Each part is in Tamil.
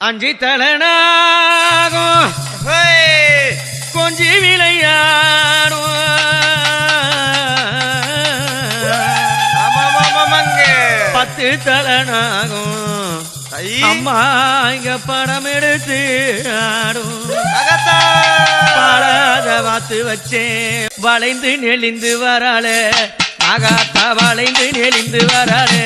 அஞ்சி தலனாகோ கொஞ்சி விளையாடும் பத்து தலனாகும் அம்மா இங்க படம் எடுத்து ஆடும். பாடாத வாத்து வச்சேன் வளைந்து நெளிந்து வராளே. மகாத்தா வளைந்து நெளிந்து வராளே.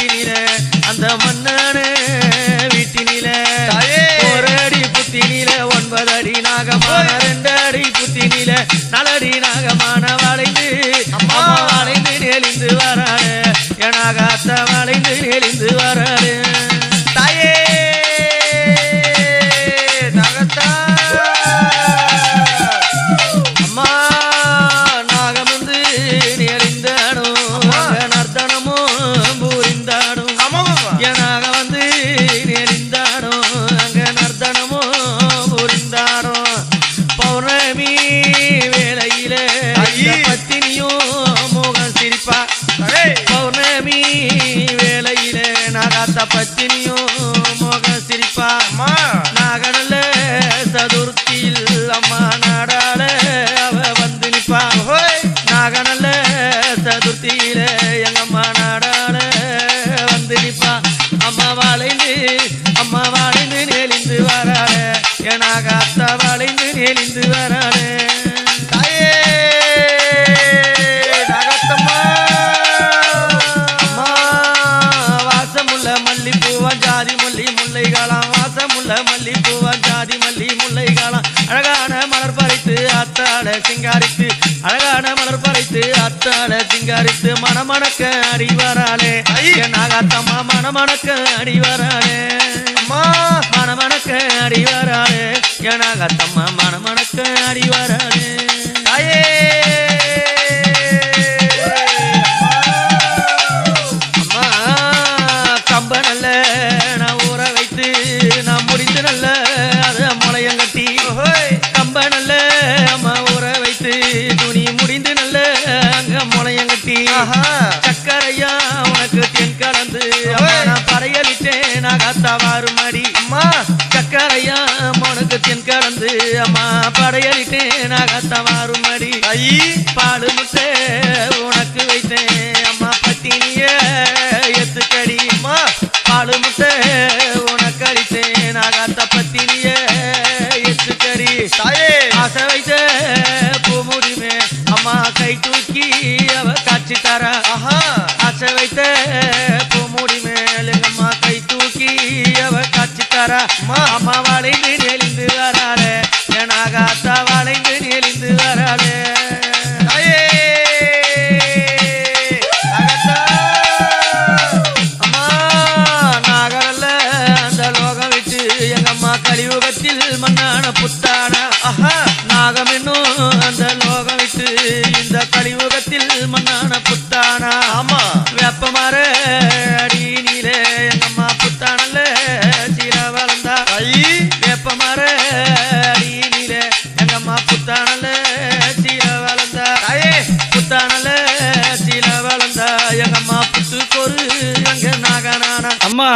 We need it. மகனல்ல சதுர்த்தியில எங்க அம்மா நாடாள வந்து நிற்பா அம்மா வளைந்து அம்மா வளைந்து நெளிந்து வராள. எனக்கு அத்தா வளைந்து நெளிந்து வராள. ஜாதி மல்லி முல்லைகாலாம் வாசமுள்ள மல்லி பூவா ஜாதி மல்லி முல்லைகாலாம் அழகான மலர் பறித்து அத்தாட சிங்காரித்து மணக்க அடிவராளே நாகாத்தம்மா மணமணக்க அடிவராளே மணமணக்க அடிவராளே என் நாகாத்தம்மா கொண்டவாறும் அடி ஐ. அம்மா புத்து பொறு அங்க நாகனானா அம்மா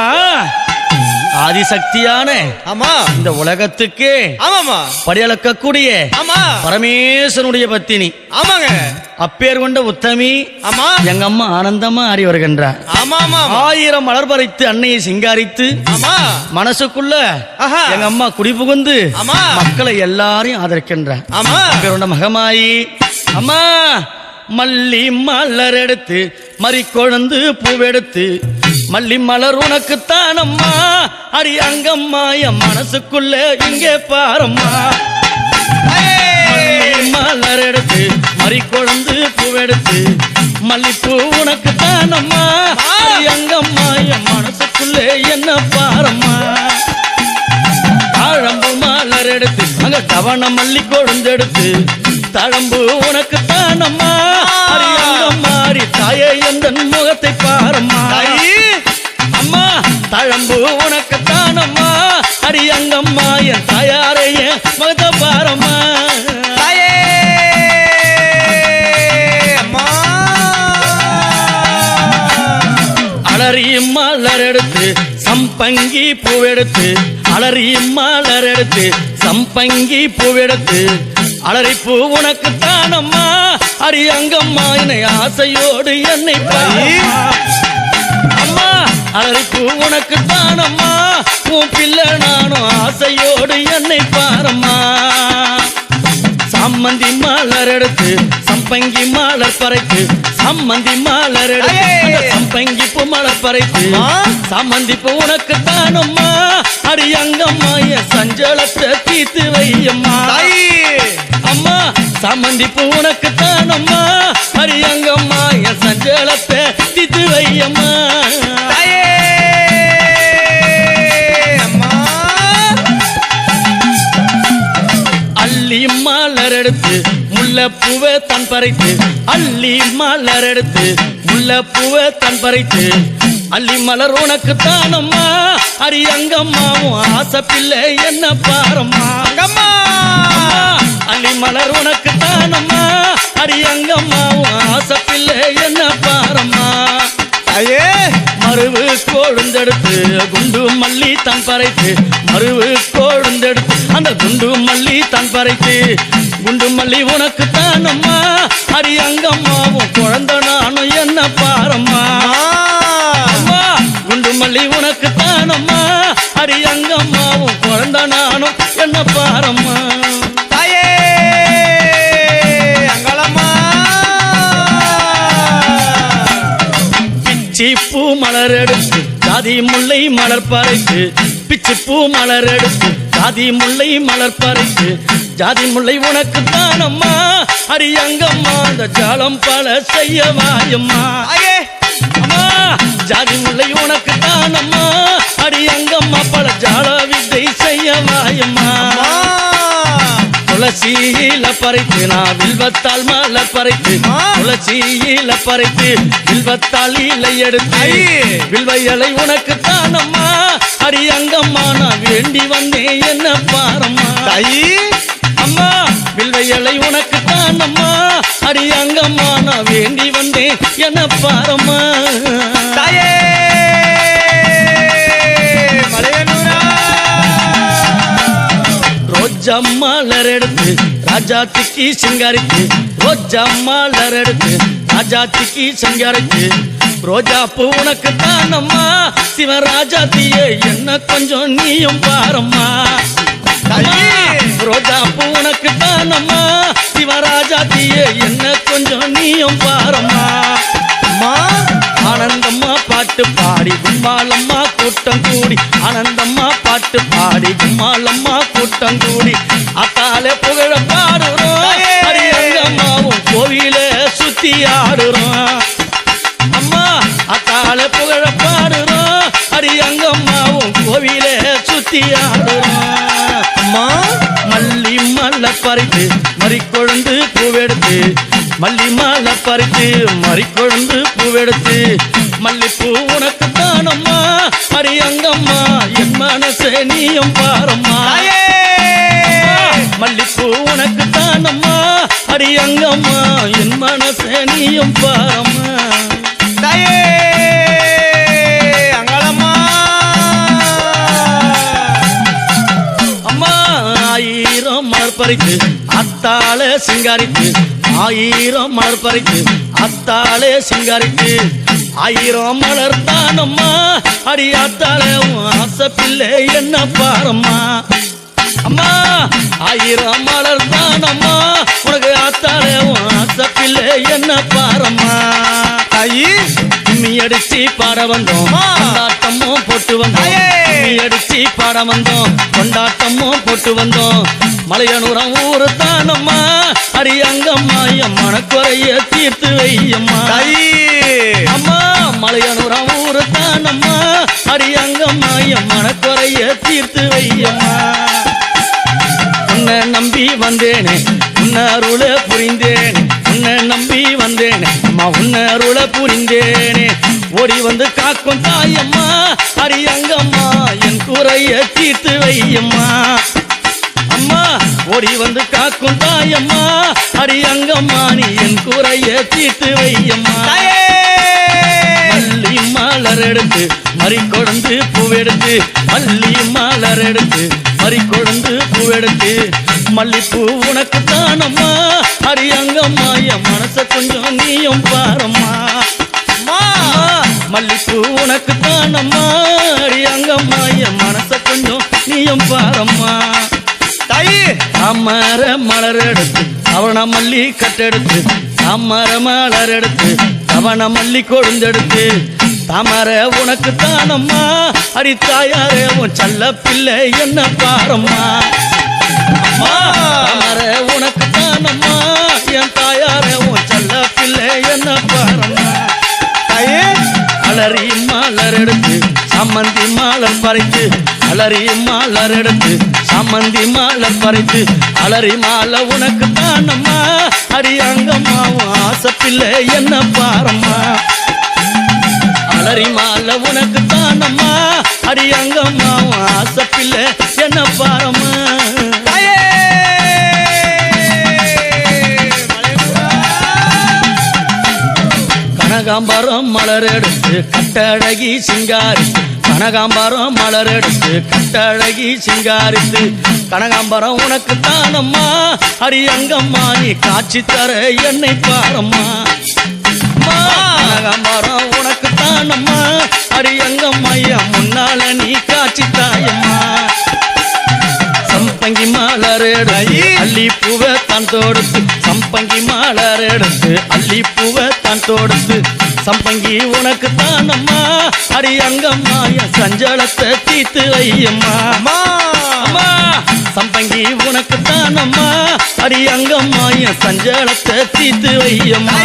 ஆதிசக்தியான ஆமா. இந்த உலகத்துக்கு ஆமாமா படியளக்கக்கூடிய ஆமா. பரமேஸ்வரனுடைய பத்தினி. ஆமாங்க. அப்பேர் கொண்ட உத்தமி ஆமா. எங்க அம்மா ஆனந்தமா ஆடி வருகின்றார் ஆமாமா ஆயிரம் மலர் பறித்து அன்னையை சிங்காரித்து ஆமா. மனசுக்குள்ள எங்க அம்மா குடி புகுந்து ஆமா. மக்களை எல்லாரையும் ஆதரிக்கின்றார். ஆமா. அப்பேர் கொண்ட மகமாயி. அம்மா மல்லி மலர் எடுத்து மறிக்கொழுந்து பூவெடுத்து மல்லி மலர் உனக்குத்தான் அம்மா அடி அங்கம்மா என் மனசுக்குள்ள இங்கே பாரம்மா. மலர் எடுத்து மறிக்கொழுந்து பூவெடுத்து மல்லிப்பூ உனக்குத்தான் அம்மா அடி அங்கம்மா என் மனசுக்குள்ளே என்ன பாரம்மா. ஆழம்பு மலர் எடுத்து அங்க கவன மல்லி கொழுந்தெடுத்து தழம்பு உனக்கு தானம்மா மாறி தாயே எந்த முகத்தை பாரம்மா? அம்மா தழம்பு உனக்கு தானம்மா அடி அங்கம்மா என் தாயாரைய முகத்தை பாரம்மா. அலறி மலர் எடுத்து சம்பங்கி பூவெடுத்து அலறி மலர் எடுத்து சம்பங்கி பூவெடுத்து அலறி பூ உனக்கு தானம்மா அடி அங்கம்மா என்னை ஆசையோடு என்னை. அம்மா அலறி பூ உனக்கு தானம்மா உன் பிள்ளை நானும் ஆசையோடு என்னை பாரம்மா. சம்மந்தி மலர் எடுத்து சம்பங்கி மலர் பறைத்து சம்மந்தி மலர் எடுத்து சம்பங்கி பூ மலர் பறைத்து! சம்மந்தி பூ உனக்கு தானம்மா அடி அங்கம்மா என் சஞ்சலத்தை தீத்து வையம்மா. சம்மந்தி பூ உனக்கு தானம்மா அடி அங்கம்மா என் சஞ்சலத்தை தீத்து வையம்மா. அள்ளி மலர் எடுத்து முல்லைப்பூவை தன் பறித்து. அள்ளி மலர் எடுத்து முல்லைப்பூவை தன் பறித்து. அள்ளி மலர் உனக்கு தானம்மா அடி அங்கம்மாவும் ஆசை பிள்ளை என்ன பாரம்மா? அங்கம்மா! அள்ளி மலர் உனக்கு தானம்மா அடி அங்கம்மாவும் ஆசை பிள்ளை என்ன பாரம்மா? தாயே மருவு கோழுந்தெடுத்து குண்டு மல்லி தன் பறைத்து மருவு கோழுந்தெடுத்து அந்த குண்டு மல்லி தன் பறைத்து குண்டு மல்லி உனக்கு தானம்மா அடி அங்கம்மாவும் குழந்தை நானும் என்ன பாரம்மா? குண்டு மல்லி உனக்கு தானம்மா அடி அங்கம்மாவும் குழந்தை நானும் என்ன பாரம்மா? மலர் எடுத்து ஜாதி முல்லை மலர் பறைத்து பிச்சி பூ மலர் எடுத்து ஜாதி முல்லை மலர் பறைத்து ஜாதி முல்லை உனக்கு தானம்மா அடி அங்கம்மா அந்த ஜாலம் பல செய்ய வாயம்மா. அம்மா ஜாதி முல்லை உனக்கு தானம்மா அடி அங்கம்மா பல ஜால வித்தை செய்ய வாயம்மா. துளசியில பறித்து நான் வில்வத்தால் மலர் பறித்து. துளசியில பறித்து வில்வத்தால் இலை எடுத்து. வில்வ இலை உனக்கு தானம்மா. அடி அங்கம்மா நான் வேண்டி வந்தேன் என்ன பாரம்மா. தாயி அம்மா வில்வ இலை உனக்கு தானம்மா. அடி அங்கம்மா நான் வேண்டி வந்தேன் என்ன பாரம்மா. தாயே. ரோஜா மலர் எடுத்து ராஜாத்திக்கு சிங்காரிக்கு ரோஜா மலர் எடுத்து ராஜாத்திக்கு சிங்காரிக்கு ரோஜா பூ உனக்கு தானம்மா சிவராஜாத்தியே என்ன கொஞ்சம் நீயும் பாரம்மா. ரோஜா பூ உனக்கு தானம்மா சிவராஜாத்தியே என்ன கொஞ்சம் நீயும் பாரம்மா. அம்மா ஆனந்தம்மா பாட்டு பாடி கும்பாலம்மா கூட்டம் கூடி ஆனந்தம்மா பாட்டு பாடி கும்மாலம்மா கூட்டம் கூடி அத்தாலே புகழ பாடுறோம்! அரியங்கம்மாவும் கோவில சுத்தி ஆடுறோம். அம்மா அத்தாலே புகழ பாடுறோம். அரியங்கம்மாவும் கோவில சுத்தி ஆடுறோம். அம்மா மல்லி மல்ல பறித்து மறிக்கொழுந்து பூவெடுத்து மல்லி மாலை பறித்து மறிக்கொழுந்து பூவெடுத்து மல்லிப்பூ உனக்கு அங்கம்மா அரி அங்கம்மா என் மனசே நீயும் பாரம்மா. மல்லிப்பூ உனக்கு தானம்மா அரி அங்கம்மா என் மனசே நீயும் பாரம்மா. ஆயிரம் மறுப்பறித்து அத்தாள சிங்காரித்து ஆயிரம் மறுப்பறித்து அத்தாளே சிங்காரித்து ஆயிரம் மலர் தானம்மா. அடி அத்தாளே உன் ஆசை பிள்ளை என்ன பாரம்மா. அம்மா ஆயிரம் மலர் தானம்மா. உனக்கு உன் ஆசை பிள்ளை என்ன பாரம்மா. தாயி கும்மி அடிச்சு பாட வந்தோம் பாட வந்தோம். கொண்டாட்டமும் போட்டு வந்தோம். மலையனூரம் ஊரு தானம்மா அடி அங்கம்மா என் மனக்குறைய தீர்த்து வையம்மா. அம்மா மலையனூரம் ஊரு தானம்மா அடி அங்கம்மா என் மனக்குறைய தீர்த்து வையம்மா. உன்னை நம்பி வந்தேனே உன்னை அருள புரிந்தேனே உன்னை நம்பி வந்தேனே அம்மா உன்னை அருள புரிந்தேனே. ஓடி வந்து காக்கும் தாயம்மா அடி அங்கம்மா என் குறைய தீர்த்து வையம்மா. அம்மா ஓடி வந்து காக்கும் தாயம்மா அடி அங்கம்மா நீ என் குறைய தீர்த்து வையம்மா. மல்லி மலர் எடுத்து மறி கொழுந்து பூவெடுத்து மல்லி மலர் எடுத்து மறி கொழுந்து பூவெடுத்து. மல்லிப்பூ உனக்கு தானம்மா அரியங்கம்மா என் மனச கொஞ்சம் உனக்கு தானம்மா அரியங்கம்மா என் மனச கொஞ்சம் நீயும் பாரம்மா. தாயி! அமர மலர் எடுத்து அவன மல்லி கட்டெடுத்து அமர மலர் எடுத்து அவன மல்லி கொழுந்தெடுத்து தாமர உனக்கு தானம்மா அடி தாயாரே உன் செல்ல பிள்ளை என்ன பாரம்மா? தாமர உனக்கு அலறி மலர் எடுத்து சம்மந்தி மாலர் பறித்து அலறி மாலை உனக்கு தானம்மா? அடி அங்கம்மா உன் ஆசை பிள்ளை என்ன பாரம்மா? அலறி மாலை உனக்கு தானம்மா? அடி அங்கம்மா உன் ஆசை பிள்ளை என்ன பாரம்மா? கனகாம்பரம் மலர் எடுத்து கட்டழகி சிங்காரித்து கனகாம்பரம் மலர் எடுத்து கட்டழகி சிங்காரித்து. கனகாம்பரம் உனக்கு தானம்மா அரி அங்கம்மா நீ காட்சி தர என்னை பாரம்மா. கனகாம்பரம் உனக்கு தானம்மா அரி அங்கம்மா முன்னால நீ காட்சி தாயம்மா. சம்பங்கி மலர் எடுத்து அள்ளி பூவை தான் தொடுத்து சம்பங்கி மலர் எடுத்து அள்ளி பூவை தான் தொடுத்து சம்பங்கி உனக்கு தானம்மா. அடி அங்கம்மா என் சஞ்சலத்தை தீத்து ஐயம்மா சம்பங்கி உனக்கு தானம்மா. அடி அங்கம்மா என் சஞ்சலத்தை தீத்து வையம்மா.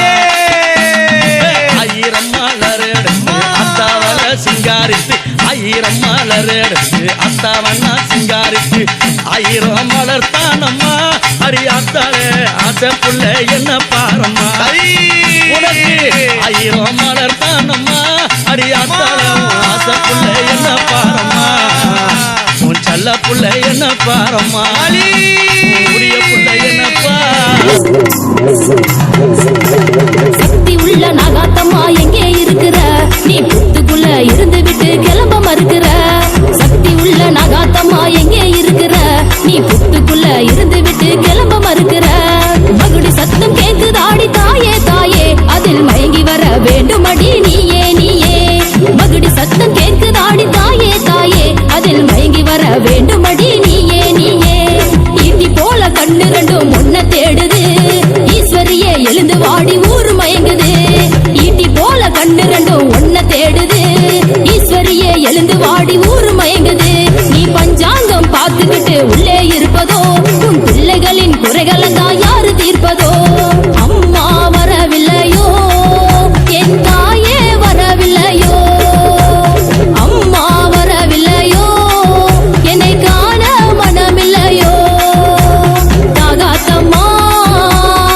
ஆயிரம் மலர் எடுத்து அத்தாவல சிங்காரித்து ஆயிரம் மலர் எடுத்து அத்தாவண்ணா சிங்காரித்து ஆயிரம் மலர் தானம்மா. அடி அத்தாலே ஆசை புள்ள என்ன பாரம்மா. உனக்கு ஆயிரம் மலர் தானம்மா. உன் ஆசை புள்ள என்ன பாரம்மா. உன் செல்ல புள்ள என்ன பாரம்மா. உரிய புள்ள என்னப்பா சக்தி உள்ள நகாத்தம்மா எங்கே இருக்கிற? நீ புத்துக்குள்ள இருந்து விட்டு கிளம்ப மறுக்கிற நீ புத்துக்குள்ள இருந்து